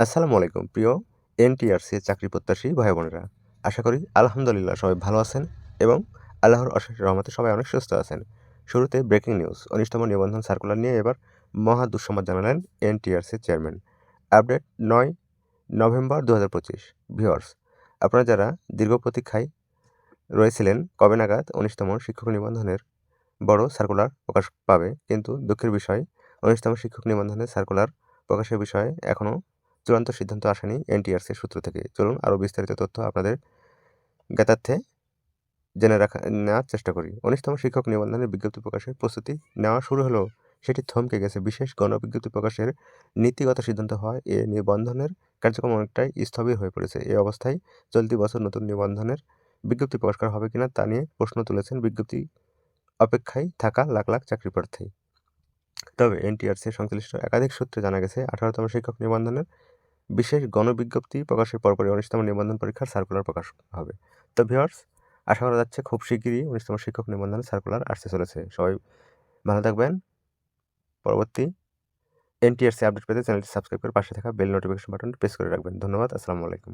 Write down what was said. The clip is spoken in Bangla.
আসসালামু আলাইকুম, প্রিয় এনটিআরসি চাকরি প্রত্যাশী ভাই বোনেরা আশা করি আলহামদুলিল্লাহ সবাই ভালো আছেন এবং আল্লাহর অশেষ রহমতে সবাই অনেক সুস্থ আছেন। শুরুতে ব্রেকিং নিউজ উনিশতম নিবন্ধন সার্কুলার নিয়ে এবার মহা দুঃসংবাদ জানালেন এনটিআরসি চেয়ারম্যান। আপডেট নয় নভেম্বর দু হাজার পঁচিশ ভিওর্স আপনারা যারা দীর্ঘ প্রতীক্ষায় রয়েছিলেন কবে নাগাদ উনিশতম শিক্ষক নিবন্ধনের বড় সার্কুলার প্রকাশ পাবে, কিন্তু দুঃখের বিষয় উনিশতম শিক্ষক নিবন্ধনের সার্কুলার প্রকাশের বিষয়ে এখনও চূড়ান্ত সিদ্ধান্ত আসেনি এনটিআরসির সূত্র থেকে। চলুন আরও বিস্তারিত তথ্য আপনাদের জ্ঞাতার্থে জেনে রাখা, নেওয়ার চেষ্টা করি। উনিশতম শিক্ষক নিবন্ধনের বিজ্ঞপ্তি প্রকাশের প্রস্তুতি নেওয়া শুরু হলেও সেটি থমকে গেছে। বিশেষ গণবিজ্ঞপ্তি প্রকাশের নীতিগত সিদ্ধান্ত হওয়ায় এ নিবন্ধনের কার্যক্রম অনেকটাই স্থবির হয়ে পড়েছে। এই অবস্থায় চলতি বছর নতুন নিবন্ধনের বিজ্ঞপ্তি প্রকাশ করা হবে কিনা তা নিয়ে প্রশ্ন তুলেছেন বিজ্ঞপ্তি অপেক্ষায় থাকা লাখ লাখ চাকরি প্রার্থী। তবে এনটিআরসি সংশ্লিষ্ট একাধিক সূত্রে জানা গেছে, আঠারোতম শিক্ষক নিবন্ধনের বিশেষ গণবিজ্ঞপ্তি প্রকাশের পরপরই উনিশতম নিবন্ধন পরীক্ষার সার্কুলার প্রকাশ হবে। তো ভিওয়ার্স আশা করা যাচ্ছে খুব শিগগিরই উনিশতম শিক্ষক নিবন্ধন সার্কুলার আসতে চলেছে। সবাই ভালো থাকবেন। পরবর্তী এনটিআরসি আপডেট পেতে চ্যানেলটি সাবস্ক্রাইব করে পাশে থাকা বেল নোটিফিকেশন বাটনটি প্রেস করে রাখবেন। ধন্যবাদ, আসসালামু আলাইকুম।